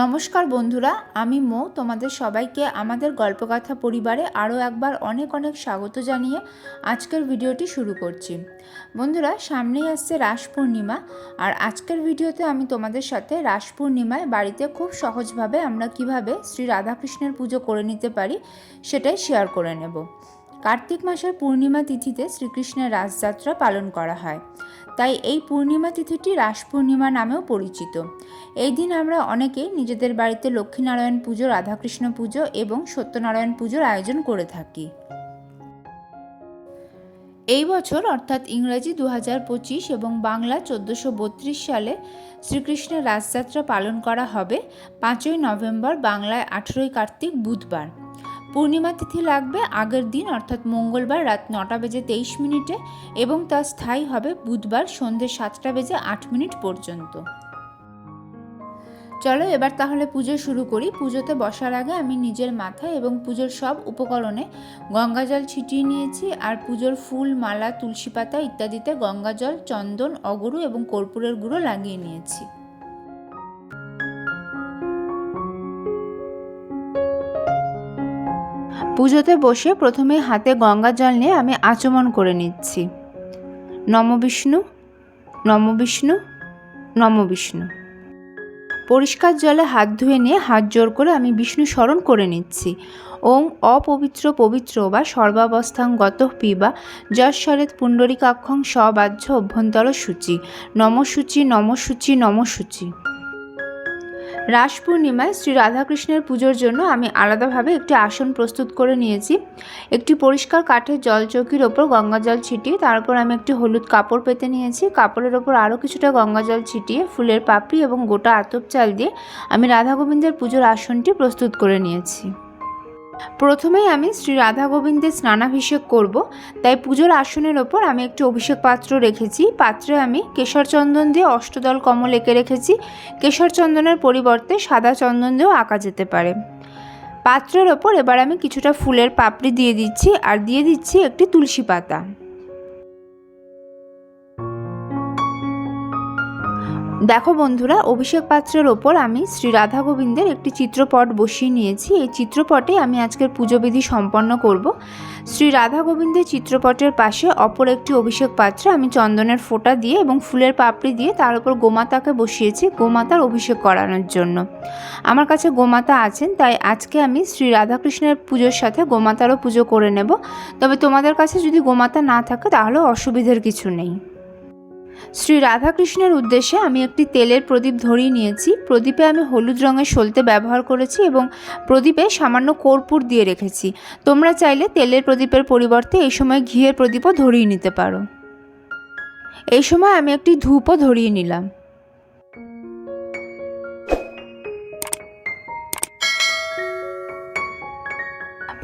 নমস্কার বন্ধুরা, আমি মো, তোমাদের সবাইকে আমাদের গল্পকথা পরিবারে আরও একবার অনেক অনেক স্বাগত জানিয়ে আজকের ভিডিওটি শুরু করছি। বন্ধুরা, সামনেই আসছে রাস পূর্ণিমা, আর আজকের ভিডিওতে আমি তোমাদের সাথে রাস পূর্ণিমায় বাড়িতে খুব সহজভাবে আমরা কীভাবে শ্রী রাধাকৃষ্ণের পুজো করে নিতে পারি সেটাই শেয়ার করে নেব। কার্তিক মাসের পূর্ণিমা তিথিতে শ্রীকৃষ্ণের রাসযাত্রা পালন করা হয়। তাই এই পূর্ণিমা তিথিটি রাস পূর্ণিমা নামেও পরিচিত। এই দিন আমরা অনেকেই নিজেদের বাড়িতে লক্ষ্মীনারায়ণ পুজো, রাধাকৃষ্ণ পুজো এবং সত্যনারায়ণ পুজোর আয়োজন করে থাকি। এই বছর অর্থাৎ ইংরেজি দু পঁচিশ এবং বাংলা চোদ্দোশো বত্রিশ সালে শ্রীকৃষ্ণের রাসযাত্রা পালন করা হবে পাঁচই নভেম্বর বাংলায় আঠেরোই কার্তিক বুধবার। পূর্ণিমা তিথি লাগবে আগের দিন, অর্থাৎ মঙ্গলবার রাত নটা বেজে তেইশ মিনিটে এবং তা স্থায়ী হবে বুধবার সন্ধ্যে সাতটা বেজে আট মিনিট পর্যন্ত। চলো এবার তাহলে পুজো শুরু করি। পুজোতে বসার আগে আমি নিজের মাথায় এবং পুজোর সব উপকরণে গঙ্গাজল ছিটিয়ে নিয়েছি আর পুজোর ফুল, মালা, তুলসী পাতা ইত্যাদিতে গঙ্গাজল চন্দন, অগরু এবং কর্পূরের গুঁড়ো লাগিয়ে নিয়েছি। পুজোতে বসে প্রথমে হাতে গঙ্গা জল নিয়ে আমি আচমন করে নিচ্ছি। নম বিষ্ণু নম বিষ্ণু নম বিষ্ণু। পরিষ্কার জলে হাত ধুয়ে নিয়ে হাত জোর করে আমি বিষ্ণু স্মরণ করে নিচ্ছি। ওং অপবিত্র পবিত্র বা সর্বাবস্থাং গত পিবা যশ্বরেত পুণ্ডরিকাক্ষং সবাহ্য অভ্যন্তর সূচি। নমসূচি নমসূচি নমসূচি রাস পূর্ণিমায় শ্রী রাধাকৃষ্ণের পুজোর জন্য আমি আলাদাভাবে একটি আসন প্রস্তুত করে নিয়েছি। একটি পরিষ্কার কাঠের জল চৌকির ওপর গঙ্গা জল ছিটিয়ে, তার উপর আমি একটি হলুদ কাপড় পেতে নিয়েছি। কাপড়ের ওপর আরও কিছুটা গঙ্গা জল ছিটিয়ে, ফুলের পাপড়ি এবং গোটা আতপ চাল দিয়ে আমি রাধা গোবিন্দের পুজোর আসনটি প্রস্তুত করে নিয়েছি। প্রথমেই আমি শ্রী রাধা গোবিন্দের স্নানাভিষেক করব, তাই পুজোর আসনের ওপর আমি একটি অভিষেক পাত্র রেখেছি। পাত্রে আমি কেশর চন্দন দিয়ে অষ্টদল কমল এঁকে রেখেছি। কেশর চন্দনের পরিবর্তে সাদা চন্দন দিয়েও আঁকা যেতে পারে। পাত্রের ওপর এবার আমি কিছুটা ফুলের পাপড়ি দিয়ে দিচ্ছি, আর দিয়ে দিচ্ছি একটি তুলসী পাতা। দেখো বন্ধুরা, অভিষেক পাত্রের ওপর আমি শ্রী রাধা গোবিন্দের একটি চিত্রপট বসিয়ে নিয়েছি। এই চিত্রপটে আমি আজকের পুজোবিধি সম্পন্ন করব। শ্রী রাধা গোবিন্দের চিত্রপটের পাশে অপর একটি অভিষেক পাত্রে আমি চন্দনের ফোঁটা দিয়ে এবং ফুলের পাপড়ি দিয়ে তার উপর গোমাতাকে বসিয়েছি, গোমাতার অভিষেক করানোর জন্য। আমার কাছে গোমাতা আছেন, তাই আজকে আমি শ্রী রাধাকৃষ্ণের পুজোর সাথে গোমাতারও পুজো করে নেব। তবে তোমাদের কাছে যদি গোমাতা না থাকে, তাহলে অসুবিধার কিছু নেই। শ্রী রাধাকৃষ্ণের উদ্দেশ্যে আমি একটি তেলের প্রদীপ ধরিয়ে নিয়েছি। প্রদীপে আমি হলুদ রঙের সলতে ব্যবহার করেছি এবং প্রদীপে সামান্য কর্পূর দিয়ে রেখেছি। তোমরা চাইলে তেলের প্রদীপের পরিবর্তে এই সময় ঘিয়ের প্রদীপও ধরিয়ে নিতে পারো। এই সময় আমি একটি ধূপও ধরিয়ে নিলাম।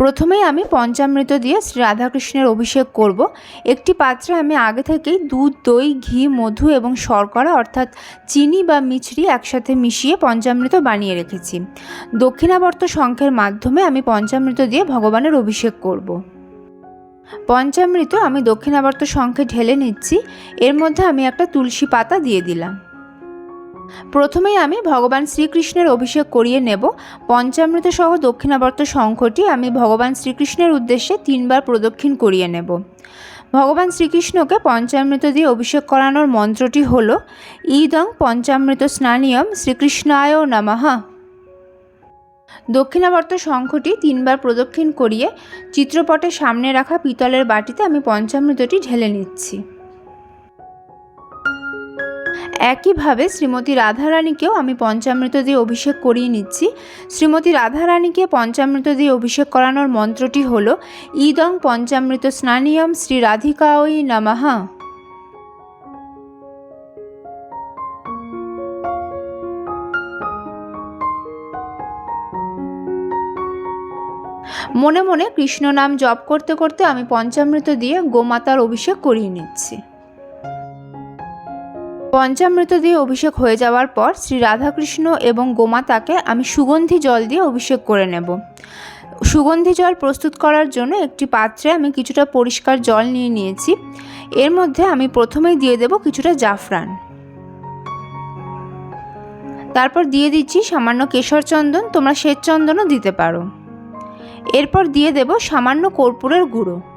প্রথমেই আমি পঞ্চামৃত দিয়ে শ্রী রাধাকৃষ্ণের অভিষেক করব। একটি পাত্রে আমি আগে থেকেই দুধ, দই, ঘি, মধু এবং শর্করা অর্থাৎ চিনি বা মিছরি একসাথে মিশিয়ে পঞ্চামৃত বানিয়ে রেখেছি। দক্ষিণাবর্ত শঙ্খের মাধ্যমে আমি পঞ্চামৃত দিয়ে ভগবানের অভিষেক করব। পঞ্চামৃত আমি দক্ষিণাবর্ত শঙ্খে ঢেলে নিচ্ছি। এর মধ্যে আমি একটা তুলসী পাতা দিয়ে দিলাম। প্রথমেই আমি ভগবান শ্রীকৃষ্ণের অভিষেক করিয়ে নেব। পঞ্চামৃত সহ দক্ষিণাবর্ত শঙ্খটি আমি ভগবান শ্রীকৃষ্ণের উদ্দেশ্যে তিনবার প্রদক্ষিণ করিয়ে নেব। ভগবান শ্রীকৃষ্ণকে পঞ্চামৃত দিয়ে অভিষেক করানোর মন্ত্রটি হল ইদং পঞ্চামৃত স্নানীয়ম শ্রীকৃষ্ণায় নমঃ। দক্ষিণাবর্ত শঙ্খটি তিনবার প্রদক্ষিণ করিয়ে চিত্রপটের সামনে রাখা পিতলের বাটিতে আমি পঞ্চামৃতটি ঢেলে নিচ্ছি। একইভাবে শ্রীমতী রাধারানীকেও আমি পঞ্চামৃত দিয়ে অভিষেক করিয়ে নিচ্ছি। শ্রীমতী রাধারানীকে পঞ্চামৃত দিয়ে অভিষেক করানোর মন্ত্রটি হল, ইদং পঞ্চামৃত স্নানিয়ম শ্রী রাধিকাওই নমঃ। মনে মনে কৃষ্ণ নাম জপ করতে করতে আমি পঞ্চামৃত দিয়ে গোমাতার অভিষেক করিয়ে নিচ্ছি। পঞ্চামৃত দিয়ে অভিষেক হয়ে যাওয়ার পর শ্রী রাধাকৃষ্ণ এবং গোমাতাকে আমি সুগন্ধি জল দিয়ে অভিষেক করে নেব। সুগন্ধি জল প্রস্তুত করার জন্য একটি পাত্রে আমি কিছুটা পরিষ্কার জল নিয়ে নিয়েছি। এর মধ্যে আমি প্রথমেই দিয়ে দেব কিছুটা জাফরান। তারপর দিয়ে দিচ্ছি সামান্য কেশর চন্দন, তোমরা শ্বেত চন্দনও দিতে পারো। এরপর দিয়ে দেব সামান্য কর্পূরের গুঁড়ো।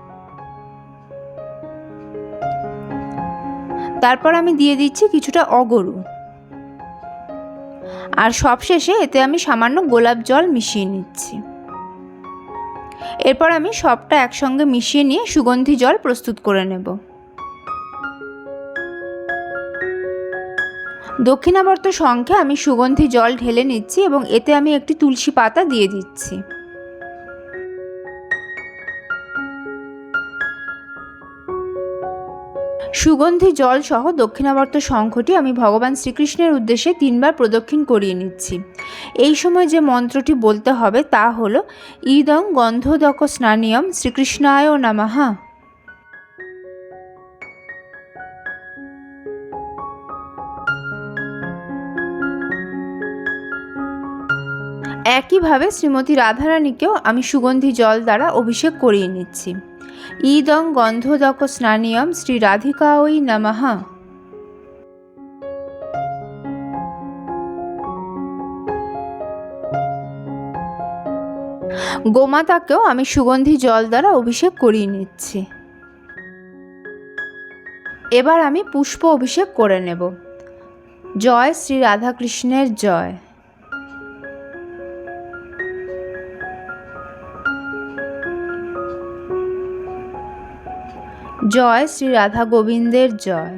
তারপর আমি দিয়ে দিচ্ছি কিছুটা অগরু। আর সবশেষে এতে আমি সামান্য গোলাপ জল মিশিয়ে নিচ্ছি। এরপর আমি সবটা একসঙ্গে মিশিয়ে নিয়ে সুগন্ধি জল প্রস্তুত করে নেব। দক্ষিণাবর্ত শঙ্খে আমি সুগন্ধি জল ঢেলে নিচ্ছি এবং এতে আমি একটি তুলসী পাতা দিয়ে দিচ্ছি। সুগন্ধি জল সহ দক্ষিণাবর্ত শঙ্খটি আমি ভগবান শ্রীকৃষ্ণের উদ্দেশ্যে তিনবার প্রদক্ষিণ করিয়ে নিচ্ছি। এই সময় যে মন্ত্রটি বলতে হবে তা হল, ইদং গন্ধদক স্নানিয়ম শ্রীকৃষ্ণায় নামাহা একইভাবে শ্রীমতী রাধারানীকেও আমি সুগন্ধি জল দ্বারা অভিষেক করিয়ে নিচ্ছি। ইদং গন্ধদক স্নানিয়ম শ্রী রাধিকা ওই নমঃ। গোমাতাকেও আমি সুগন্ধি জল দ্বারা অভিষেক করিয়ে নিচ্ছি। এবার আমি পুষ্প অভিষেক করে নেব। জয় শ্রী রাধাকৃষ্ণের জয়। জয় শ্রী রাধা গোবিন্দের জয়।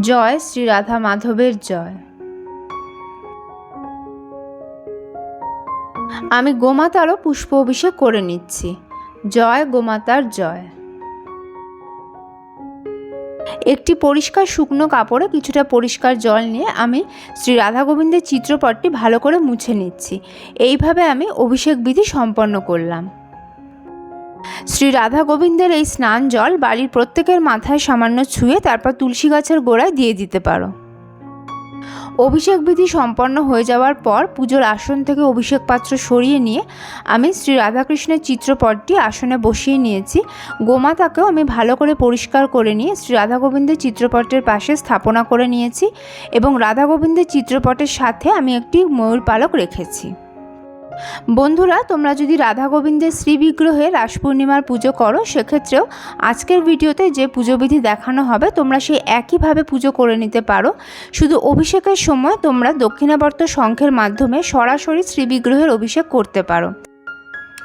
জয় শ্রী রাধা মাধবের জয়। আমি গোমাতারও পুষ্প অভিষেক করে নিচ্ছি। জয় গোমাতার জয়। একটি পরিষ্কার শুকনো কাপড়ে কিছুটা পরিষ্কার জল নিয়ে আমি শ্রী রাধা গোবিন্দের চিত্রপটটি ভালো করে মুছে নিচ্ছি। এইভাবে আমি অভিষেক বিধি সম্পন্ন করলাম। শ্রী রাধা গোবিন্দের এই স্নান জল বাড়ির প্রত্যেকের মাথায় সামান্য ছুঁয়ে তারপর তুলসী গাছের গোড়ায় দিয়ে দিতে পারো। অভিষেক বিধি সম্পন্ন হয়ে যাওয়ার পর পুজোর আসন থেকে অভিষেক পাত্র সরিয়ে নিয়ে আমি শ্রী রাধাকৃষ্ণের চিত্রপটটি আসনে বসিয়ে নিয়েছি। গোমাতাকেও আমি ভালো করে পরিষ্কার করে নিয়ে শ্রী রাধা গোবিন্দের চিত্রপটের পাশে স্থাপনা করে নিয়েছি এবং রাধা গোবিন্দের চিত্রপটের সাথে আমি একটি ময়ূর পালক রেখেছি। বন্ধুরা, তোমরা যদি রাধা গোবিন্দের শ্রী বিগ্রহে রাস পূর্ণিমার পুজো করো, সেক্ষেত্রেও আজকের ভিডিওতে যে পুজোবিধি দেখানো হবে, তোমরা সেই একইভাবে পুজো করে নিতে পারো। শুধু অভিষেকের সময় তোমরা দক্ষিণাবর্ত শঙ্খের মাধ্যমে সরাসরি শ্রী বিগ্রহের অভিষেক করতে পারো।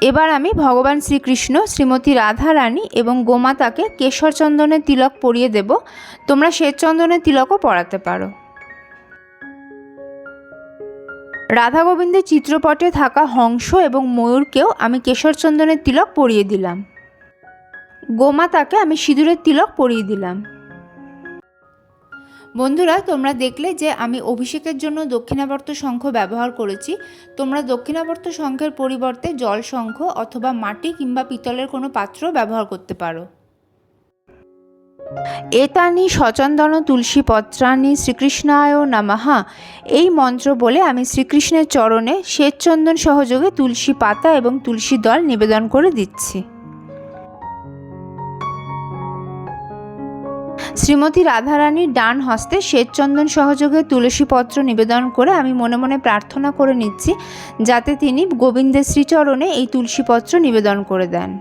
এবার আমি ভগবান শ্রীকৃষ্ণ, শ্রীমতী রাধা রানী এবং গোমাতাকে কেশর চন্দনের তিলক পরিয়ে দেব। তোমরা শ্বেত চন্দনের তিলকও পড়াতে পারো। রাধা গোবিন্দের চিত্রপটে থাকা হংস এবং ময়ূরকেও আমি কেশরচন্দনের তিলক পরিয়ে দিলাম। গোমাতাকে আমি সিঁদুরের তিলক পরিয়ে দিলাম। বন্ধুরা, তোমরা দেখলে যে আমি অভিষেকের জন্য দক্ষিণাবর্ত শঙ্খ ব্যবহার করেছি। তোমরা দক্ষিণাবর্ত শঙ্খের পরিবর্তে জল শঙ্খ অথবা মাটি কিংবা পিতলের কোনো পাত্র ব্যবহার করতে পারো। এতানি সচন্দন তুলসী পত্রানি শ্রীকৃষ্ণায় নামাহা এই মন্ত্র বলে আমি শ্রীকৃষ্ণের চরণে শ্বেতচন্দন সহযোগে তুলসী পাতা এবং তুলসী দল নিবেদন করে দিচ্ছি। শ্রীমতী রাধারানীর ডান হস্তে শ্বেতচন্দন সহযোগে তুলসী পত্র নিবেদন করে আমি মনে মনে প্রার্থনা করে নিচ্ছি, যাতে তিনি গোবিন্দের শ্রীচরণে এই তুলসী পত্র নিবেদন করে দেন।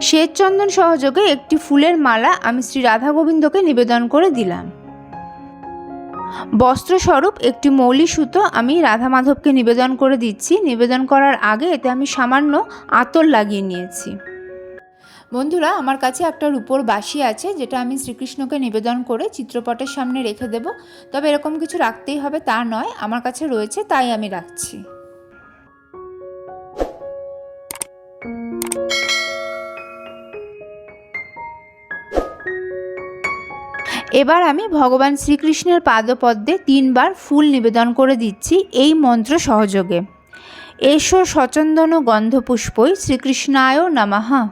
শ্বেতচন্দন সহযোগে একটি ফুলের মালা আমি শ্রী রাধা গোবিন্দকে নিবেদন করে দিলাম। বস্ত্রস্বরূপ একটি মৌলি সুতো আমি রাধা মাধবকে নিবেদন করে দিচ্ছি। নিবেদন করার আগে এতে আমি সামান্য আতর লাগিয়ে নিয়েছি। বন্ধুরা, আমার কাছে একটা রূপোর বাসি আছে, যেটা আমি শ্রীকৃষ্ণকে নিবেদন করে চিত্রপটের সামনে রেখে দেব। তবে এরকম কিছু রাখতেই হবে, তা নয়। আমার কাছে রয়েছে, তাই আমি রাখছি। এবার আমি ভগবান শ্রীকৃষ্ণের পাদপদ্মে তিনবার ফুল নিবেদন করে দিচ্ছি এই মন্ত্র সহযোগে। এসো সচন্দন গন্ধপুষ্পই শ্রীকৃষ্ণায় নামাহা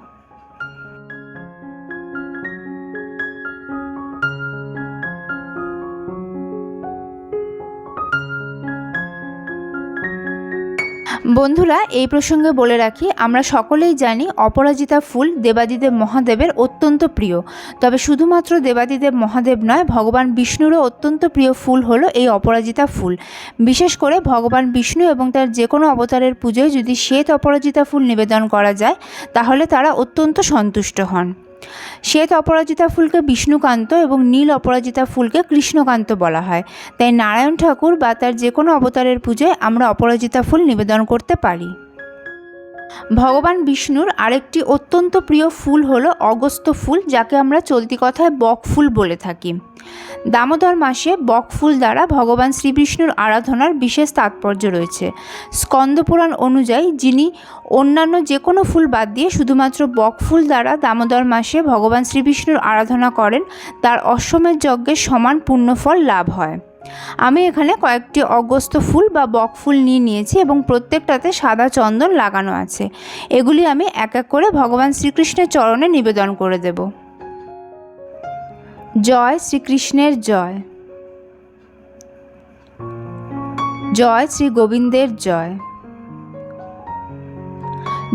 বন্ধুরা, এই প্রসঙ্গে বলে রাখি, আমরা সকলেই জানি অপরাজিতা ফুল দেবাদিদেব মহাদেবের অত্যন্ত প্রিয়। তবে শুধুমাত্র দেবাদিদেব মহাদেব নয়, ভগবান বিষ্ণুরও অত্যন্ত প্রিয় ফুল হলো এই অপরাজিতা ফুল। বিশেষ করে ভগবান বিষ্ণু এবং তার যে কোনো অবতারের পুজোয় যদি শ্বেত অপরাজিতা ফুল নিবেদন করা যায়, তাহলে তারা অত্যন্ত সন্তুষ্ট হন। শ্বেত অপরাজিতা ফুলকে বিষ্ণুকান্ত এবং নীল অপরাজিতা ফুলকে কৃষ্ণকান্ত বলা হয়। তাই নারায়ণ ঠাকুর বা তার যে কোনো অবতারের পুজোয় আমরা অপরাজিতা ফুল নিবেদন করতে পারি। ভগবান বিষ্ণুর আরেকটি অত্যন্ত প্রিয় ফুল হলো অগস্ত ফুল, যাকে আমরা চলতি কথায় বক ফুল বলে থাকি। দামোদর মাসে বক ফুল দ্বারা ভগবান শ্রীবিষ্ণুর আরাধনার বিশেষ তাৎপর্য রয়েছে। স্কন্দপুরাণ অনুযায়ী যিনি অন্যান্য যে কোনো ফুল বাদ দিয়ে শুধুমাত্র বক ফুল দ্বারা দামোদর মাসে ভগবান শ্রীবিষ্ণুর আরাধনা করেন, তার অশ্বমেধ যজ্ঞের সমান পুণ্যফল লাভ হয়। আমি এখানে কয়েকটি অগস্ত ফুল বা বক ফুল নিয়ে নিয়েছি এবং প্রত্যেকটাতে সাদা চন্দন লাগানো আছে। এগুলি আমি এক এক করে ভগবান শ্রীকৃষ্ণের চরণে নিবেদন করে দেব। জয় শ্রীকৃষ্ণের জয়। জয় শ্রী গোবিন্দের জয়।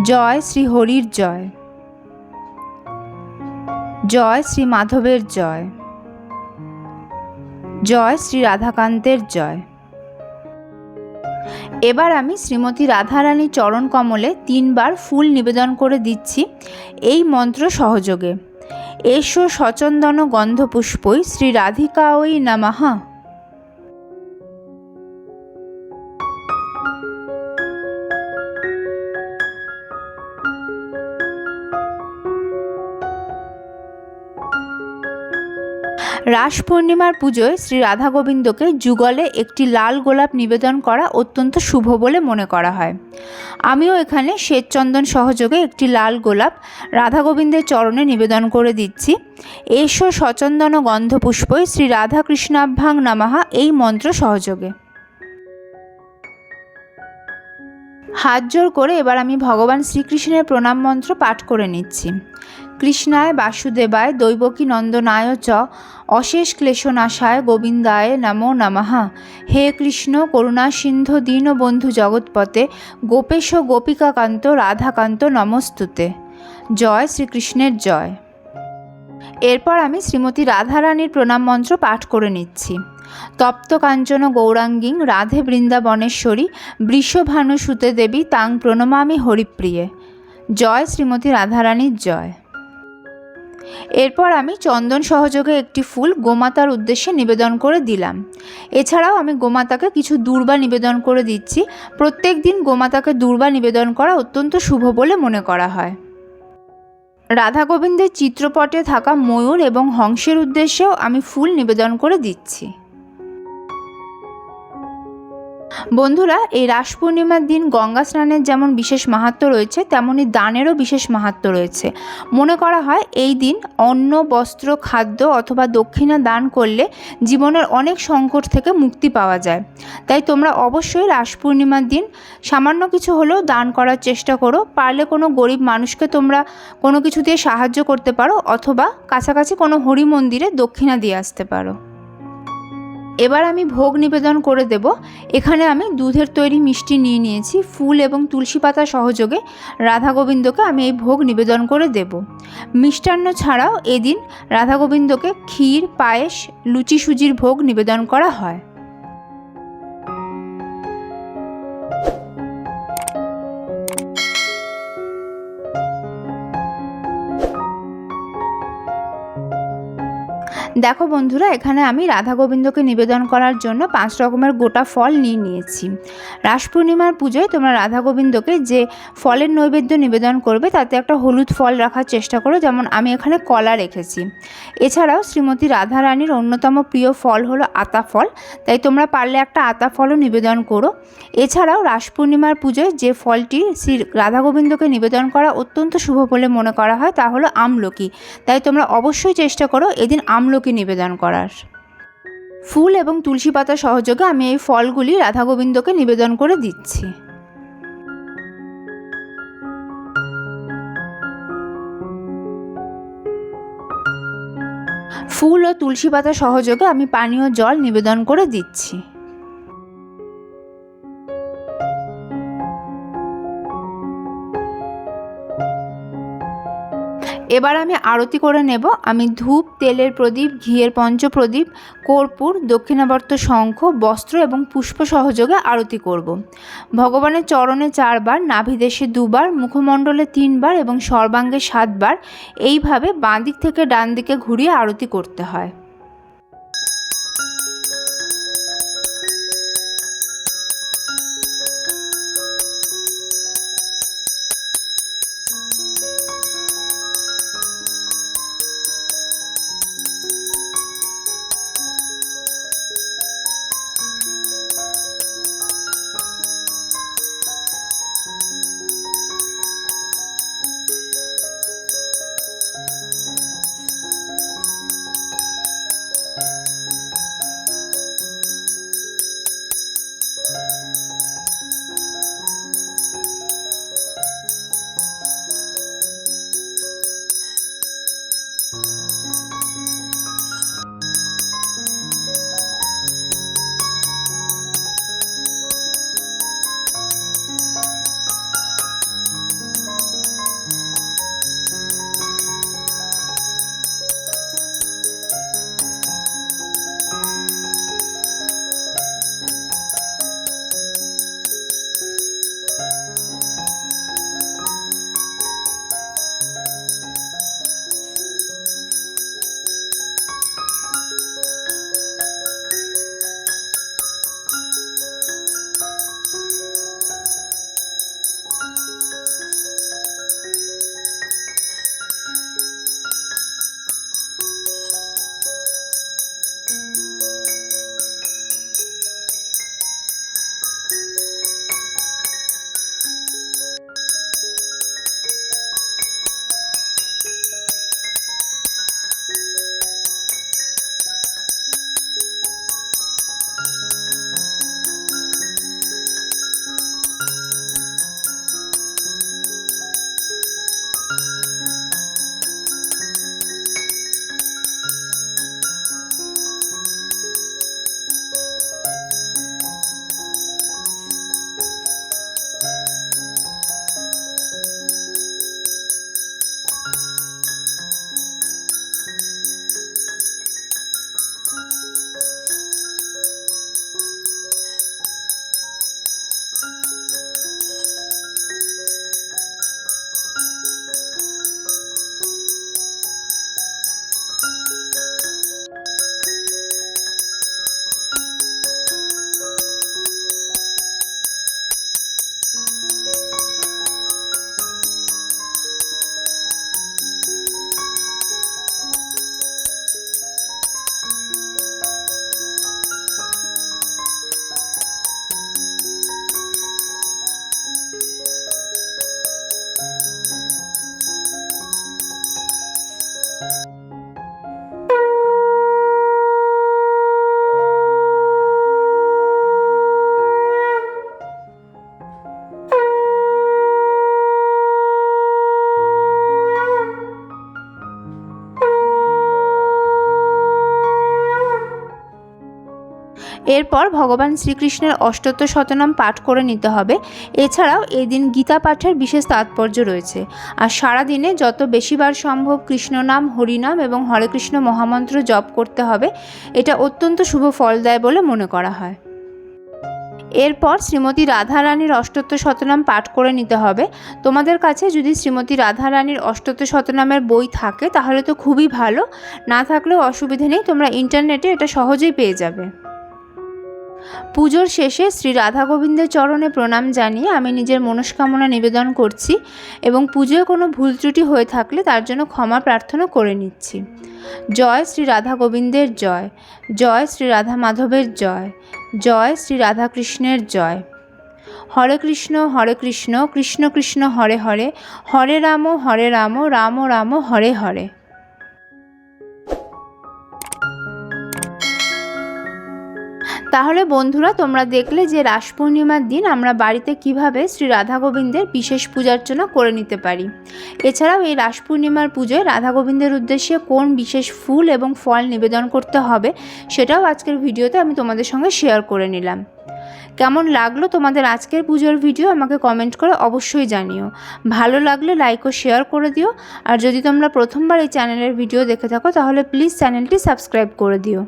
জয় শ্রী হরির জয়। জয় শ্রী মাধবের জয়। জয় শ্রী রাধাকান্তের জয়। এবার আমি শ্রীমতী রাধারানী চরণ কমলে তিনবার ফুল নিবেদন করে দিচ্ছি এই মন্ত্র সহযোগে। এসো সচন্দন গন্ধপুষ্পই শ্রী রাধিকা ওই নামাহা রাস পূর্ণিমার পুজোয় শ্রী রাধা গোবিন্দকে যুগলে একটি লাল গোলাপ নিবেদন করা অত্যন্ত শুভ বলে মনে করা হয়। আমিও এখানে শ্বেতচন্দন সহযোগে একটি লাল গোলাপ রাধা গোবিন্দের চরণে নিবেদন করে দিচ্ছি। এসো সচন্দন গন্ধপুষ্পই শ্রী রাধা কৃষ্ণাভ্যাং নামাহা এই মন্ত্র সহযোগে। হাত জোর করে এবার আমি ভগবান শ্রীকৃষ্ণের প্রণাম মন্ত্র পাঠ করে নিচ্ছি। কৃষ্ণায় বাসুদেবায় দৈবকী নন্দনায় চ অশেষ ক্লেশনাশায় গোবিন্দায় নমো নমঃ। হে কৃষ্ণ, করুণা সিন্ধু দীনবন্ধু জগৎপতে গোপেশ গোপিকাকান্ত, রাধাকান্ত নমস্তুতে। জয় শ্রীকৃষ্ণের জয়। এরপর আমি শ্রীমতী রাধারানীর প্রণাম মন্ত্র পাঠ করে নিচ্ছি। তপ্ত কাঞ্চন গৌরাঙ্গিং রাধে বৃন্দাবনেশ্বরী বৃষভানু সুতে দেবী তাং প্রণমামি হরিপ্রিয়ে। জয় শ্রীমতী রাধারানীর জয়। এরপর আমি চন্দন সহযোগে একটি ফুল গোমাতার উদ্দেশ্যে নিবেদন করে দিলাম। এছাড়াও আমি গোমাতাকে কিছু দুর্বা নিবেদন করে দিচ্ছি। প্রত্যেক দিন গোমাতাকে দুর্বা নিবেদন করা অত্যন্ত শুভ বলে মনে করা হয়। রাধা গোবিন্দের চিত্রপটে থাকা ময়ূর এবং হংসের উদ্দেশ্যেও আমি ফুল নিবেদন করে দিচ্ছি। বন্ধুরা, এই রাস পূর্ণিমার দিন গঙ্গা স্নানের যেমন বিশেষ মাহাত্ম রয়েছে তেমনই দানেরও বিশেষ মাহাত্ম রয়েছে। মনে করা হয়, এই দিন অন্ন, বস্ত্র, খাদ্য অথবা দক্ষিণা দান করলে জীবনের অনেক সংকট থেকে মুক্তি পাওয়া যায়। তাই তোমরা অবশ্যই রাস পূর্ণিমার দিন সামান্য কিছু হলেও দান করার চেষ্টা করো। পারলে কোনো গরিব মানুষকে তোমরা কোনো কিছু দিয়ে সাহায্য করতে পারো, অথবা কাছাকাছি কোনো হরি মন্দিরে দক্ষিণা দিয়ে আসতে পারো। এবার আমি ভোগ নিবেদন করে দেব। এখানে আমি দুধের তৈরি মিষ্টি নিয়ে নিয়েছি, ফুল এবং তুলসী পাতা সহযোগে। রাধা গোবিন্দকে আমি এই ভোগ নিবেদন করে দেব। মিষ্টান্ন ছাড়াও এদিন রাধা গোবিন্দকে ক্ষীর, পায়েস, লুচি সুজির ভোগ নিবেদন করা হয়। দেখো বন্ধুরা, এখানে আমি রাধা গোবিন্দকে নিবেদন করার জন্য পাঁচ রকমের গোটা ফল নিয়ে নিয়েছি। রাস পূর্ণিমার পুজোয় তোমরা রাধা গোবিন্দকে যে ফলের নৈবেদ্য নিবেদন করবে, তাতে একটা হলুদ ফল রাখার চেষ্টা করো, যেমন আমি এখানে কলা রেখেছি। এছাড়াও শ্রীমতী রাধা রানীর অন্যতম প্রিয় ফল হলো আতা ফল, তাই তোমরা পারলে একটা আতা ফলও নিবেদন করো। এছাড়াও রাস পূর্ণিমার পুজোয় যে ফলটি শ্রী রাধা গোবিন্দকে নিবেদন করা অত্যন্ত শুভ বলে মনে করা হয়, তা হলো আমলকি। তাই তোমরা অবশ্যই চেষ্টা করো, এদিন আমলকি নিবেদন করার। ফুল এবং তুলসী পাতা সহযোগে আমি এই ফলগুলি রাধা গোবিন্দকে নিবেদন করে দিচ্ছি। ফুল ও তুলসী পাতা সহযোগে আমি পানীয় জল নিবেদন করে দিচ্ছি। এবার আমি আরতি করে নেব আমি ধূপ, তেলের প্রদীপ, ঘিয়ের পঞ্চপ্রদীপ, কর্পূর, দক্ষিণাবর্ত শঙ্খ, বস্ত্র এবং পুষ্প সহযোগে আরতি করব। ভগবানের চরণে চারবার, নাভিদেশে দুবার, মুখমণ্ডলে তিনবার এবং সর্বাঙ্গে সাতবার এইভাবে বাঁ দিক থেকে ডান দিকে ঘুরিয়ে আরতি করতে হয় এরপর ভগবান শ্রীকৃষ্ণের অষ্টত্ব শতনাম পাঠ করে নিতে হবে। এছাড়াও এই দিন গীতা পাঠের বিশেষ তাৎপর্য রয়েছে। আর সারা দিনে যত বেশিবার সম্ভব কৃষ্ণনাম হরিনাম এবং হরে কৃষ্ণ মহামন্ত্র জপ করতে হবে। এটা অত্যন্ত শুভ ফল দেয় বলে মনে করা হয়। এরপর শ্রীমতী রাধারানীর অষ্টত্ব শতনাম পাঠ করে নিতে হবে। তোমাদের কাছে যদি শ্রীমতী রাধারানীর অষ্টত্ব শতনামের বই থাকে, তাহলে তো খুবই ভালো। না থাকলেও অসুবিধে নেই, তোমরা ইন্টারনেটে এটা সহজেই পেয়ে যাবে। পুজোর শেষে শ্রী রাধা গোবিন্দের চরণে প্রণাম জানিয়ে আমি নিজের মনস্কামনা নিবেদন করছি এবং পুজোয় কোনো ভুল ত্রুটি হয়ে থাকলে তার জন্য ক্ষমা প্রার্থনা করে নিচ্ছি। জয় শ্রী রাধা গোবিন্দের জয়। জয় শ্রী রাধা মাধবের জয়। জয় শ্রী রাধা কৃষ্ণের জয়। হরে কৃষ্ণ হরে কৃষ্ণ কৃষ্ণ কৃষ্ণ, হরে হরে। হরে রাম হরে রাম রাম রাম, হরে হরে। তাহলে বন্ধুরা, তোমরা দেখলে যে রাস পূর্ণিমার দিন আমরা বাড়িতে কীভাবে শ্রী রাধা গোবিন্দের বিশেষ পূজার্চনা করে নিতে পারি। এছাড়াও এই রাস পূর্ণিমার পুজোয় রাধা গোবিন্দের উদ্দেশ্যে কোন বিশেষ ফুল এবং ফল নিবেদন করতে হবে, সেটাও আজকের ভিডিওতে আমি তোমাদের সঙ্গে শেয়ার করে নিলাম। কেমন লাগল তোমাদের আজকের পুজোর ভিডিও আমাকে কমেন্ট করে অবশ্যই জানিও। ভালো লাগলে লাইক ও শেয়ার করে দিও। আর যদি তোমরা প্রথমবার এই চ্যানেলের ভিডিও দেখে থাকো, তাহলে প্লিজ চ্যানেলটি সাবস্ক্রাইব করে দিও।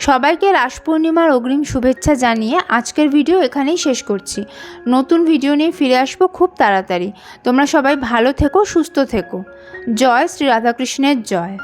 সবাইকে রাস পূর্ণিমার অগ্রিম শুভেচ্ছা জানিয়ে আজকের ভিডিও এখানেই শেষ করছি। নতুন ভিডিও নিয়ে ফিরে আসব খুব তাড়াতাড়ি। তোমরা সবাই ভালো থেকো, সুস্থ থেকো। জয় শ্রী রাধাকৃষ্ণের জয়।